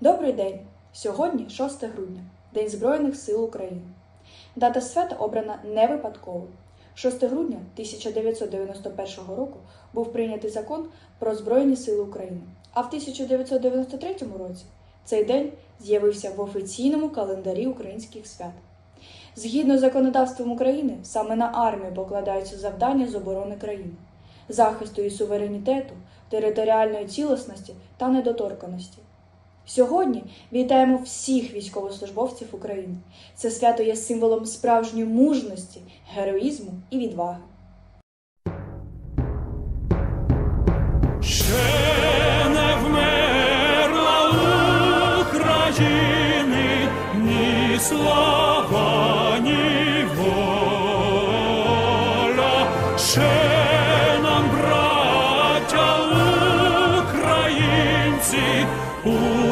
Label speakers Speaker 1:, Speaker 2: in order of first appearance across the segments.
Speaker 1: Добрий день! Сьогодні 6 грудня, День Збройних сил України. Дата свята обрана не випадково. 6 грудня 1991 року був прийнятий закон про Збройні сили України, а в 1993 році цей день з'явився в офіційному календарі українських свят. Згідно з законодавством України, саме на армію покладаються завдання з оборони країни, захисту її суверенітету, територіальної цілісності та недоторканості. Сьогодні вітаємо всіх військовослужбовців України. Це свято є символом справжньої мужності, героїзму і відваги.
Speaker 2: Ще не вмерла України ні слава, ні воля. Ще нам, браття українці,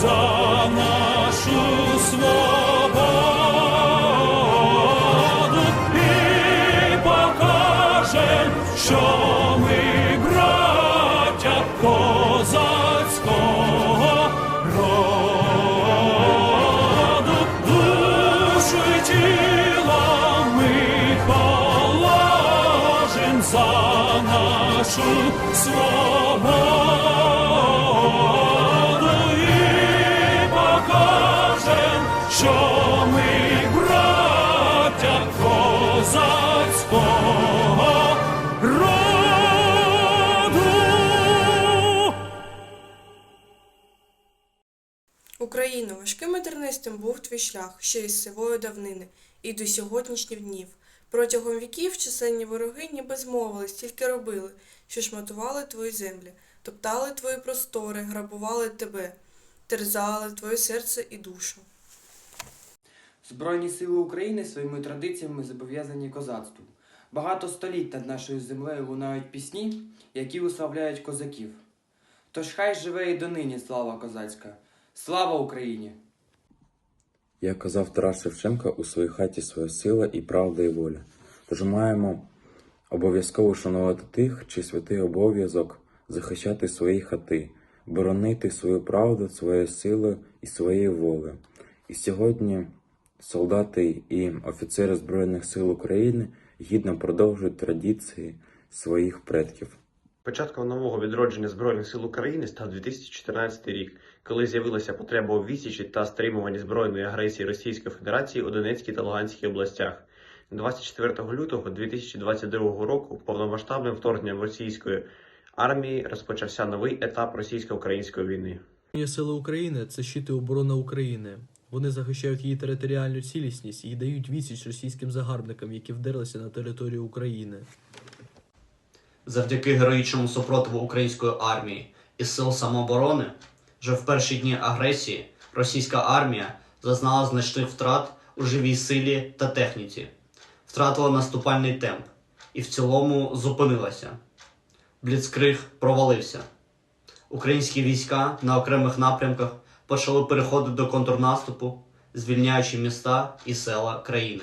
Speaker 2: за нашу свободу і покажем, що ми браття козацького душу ми положим за нашу свободу
Speaker 3: Україно, важким і тернистим був твій шлях ще із сивої давнини, і до сьогоднішніх днів. Протягом віків численні вороги ніби змовились, тільки робили, що шматували твої землі, топтали твої простори, грабували тебе, терзали твоє серце і душу.
Speaker 4: Збройні сили України своїми традиціями зобов'язані козацтву. Багато століть над нашою землею лунають пісні, які уславляють козаків. Тож хай живе і донині слава козацька. Слава Україні!
Speaker 5: Як казав Тарас Шевченко, у своїй хаті своя сила і правда і воля. Тож маємо обов'язково шанувати тих, чий святий обов'язок захищати свої хати, боронити свою правду, своєю силою і своєю волею. І сьогодні солдати і офіцери Збройних сил України гідно продовжують традиції своїх предків.
Speaker 6: Початком нового відродження Збройних сил України став 2014 рік, коли з'явилася потреба у відсічі та стримуванні збройної агресії Російської Федерації у Донецькій та Луганській областях. 24 лютого 2022 року повномасштабним вторгненням російської армії розпочався новий етап російсько-української війни.
Speaker 7: Сили України це щит і оборона України. Вони захищають її територіальну цілісність і дають відсіч російським загарбникам, які вдерлися на територію України.
Speaker 8: завдяки героїчному супротиву української армії і сил самооборони, вже в перші дні агресії російська армія зазнала значних втрат у живій силі та техніці, втратила наступальний темп і в цілому зупинилася. Бліцкриг провалився. Українські війська на окремих напрямках почали переходити до контрнаступу, звільняючи міста і села країни.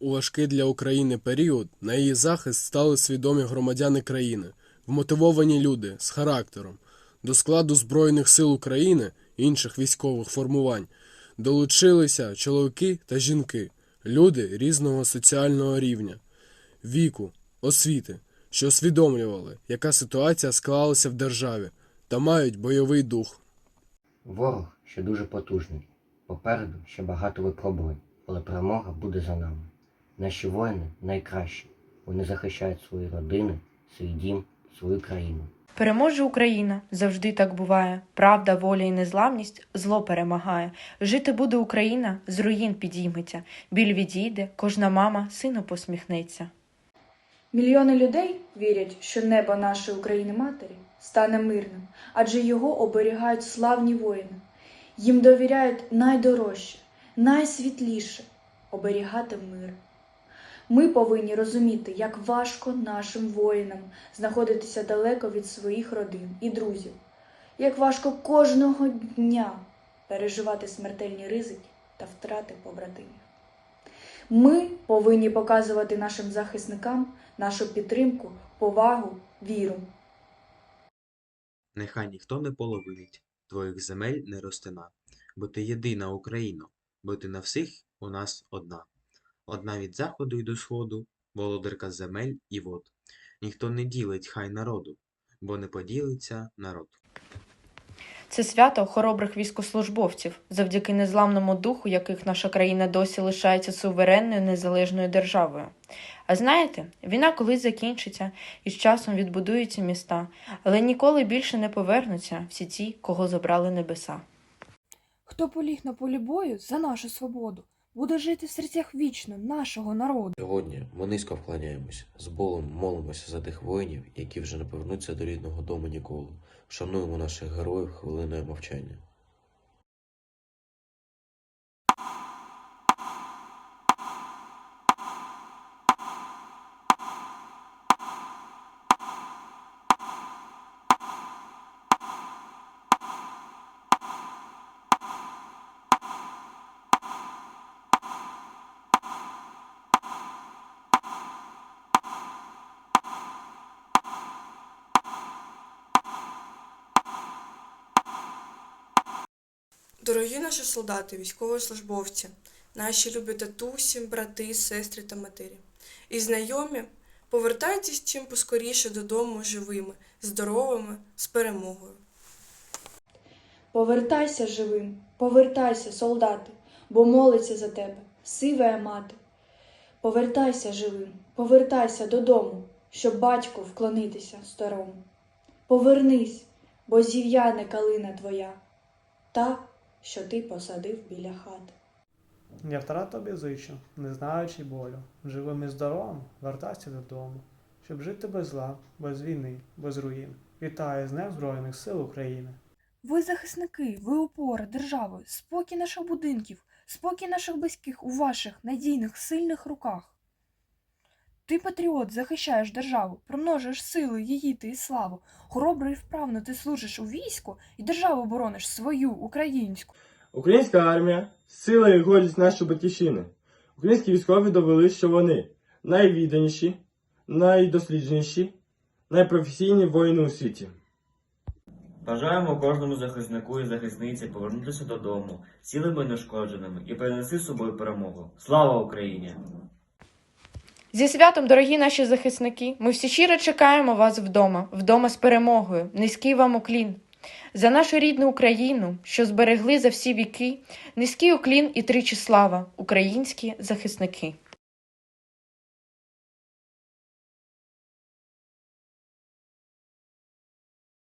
Speaker 9: У важкий для України період на її захист стали свідомі громадяни країни, вмотивовані люди з характером. До складу Збройних сил України інших військових формувань долучилися чоловіки та жінки, люди різного соціального рівня, віку, освіти, що усвідомлювали, яка ситуація склалася в державі, та мають бойовий дух.
Speaker 10: Ворог ще дуже потужний. Попереду ще багато випробувань, але перемога буде за нами. Наші воїни найкращі. Вони захищають свої родини, свій дім, свою країну.
Speaker 11: Переможе Україна, завжди так буває. Правда, воля і незламність зло перемагає. Жити буде Україна, з руїн підійметься. Біль відійде, кожна мама сину посміхнеться.
Speaker 1: Мільйони людей вірять, що небо нашої України матері стане мирним, адже його оберігають славні воїни. Їм довіряють найдорожче, найсвітліше оберігати мир. Ми повинні розуміти, як важко нашим воїнам знаходитися далеко від своїх родин і друзів, як важко кожного дня переживати смертельні ризики та втрати побратимів. Ми повинні показувати нашим захисникам нашу підтримку, повагу, віру.
Speaker 12: Нехай ніхто не половинить, твоїх земель не розтина, бо ти єдина Україно, бо ти на всіх у нас одна. Одна від заходу й до сходу, володарка земель і вод. Ніхто не ділить хай народу, бо не поділиться народ.
Speaker 11: Це свято хоробрих військослужбовців, завдяки незламному духу, яких наша країна досі лишається суверенною незалежною державою. А знаєте, війна колись закінчиться і з часом відбудуються міста, але ніколи більше не повернуться всі ті, кого забрали небеса.
Speaker 13: Хто поліг на полі бою за нашу свободу, буде жити в серцях вічно нашого народу.
Speaker 14: Сьогодні ми низько вклоняємось, з болем молимося за тих воїнів, які вже не повернуться до рідного дому ніколи. Шануємо наших героїв хвилиною мовчання.
Speaker 3: Дорогі наші солдати, військовослужбовці, наші любі татусі, брати, сестри та матері. І знайомі, повертайтесь чим поскоріше додому живими, здоровими, з перемогою.
Speaker 1: Повертайся живим, повертайся, солдати, бо молиться за тебе, сивая мати. Повертайся живим, повертайся додому, щоб батьку вклонитися старому. Повернись, бо зів'яне калина твоя, та, що ти посадив біля хати.
Speaker 15: Я втрат тобі зичу, не знаючи болю, живим і здоровим вертайся додому, щоб жити без зла, без війни, без руїн. Вітаю з Днем Збройних сил України.
Speaker 13: Ви захисники, ви опора держави, спокій наших будинків, спокій наших близьких у ваших надійних, сильних руках. Ти патріот, захищаєш державу, примножуєш сили її ти і славу. Хоробро і вправно ти служиш у війську і державу борониш свою українську.
Speaker 16: Українська армія сила і гордість нашої батьківщини. Українські військові довели, що вони найвідданіші, найдослідженіші, найпрофесійні воїни у світі.
Speaker 17: Бажаємо кожному захиснику і захисниці повернутися додому цілими і неушкодженими і перенести з собою перемогу. Слава Україні!
Speaker 11: Зі святом, дорогі наші захисники, ми всі щиро чекаємо вас вдома, вдома з перемогою. Низький вам уклін. За нашу рідну Україну, що зберегли за всі віки, низький уклін і тричі слава, українські захисники.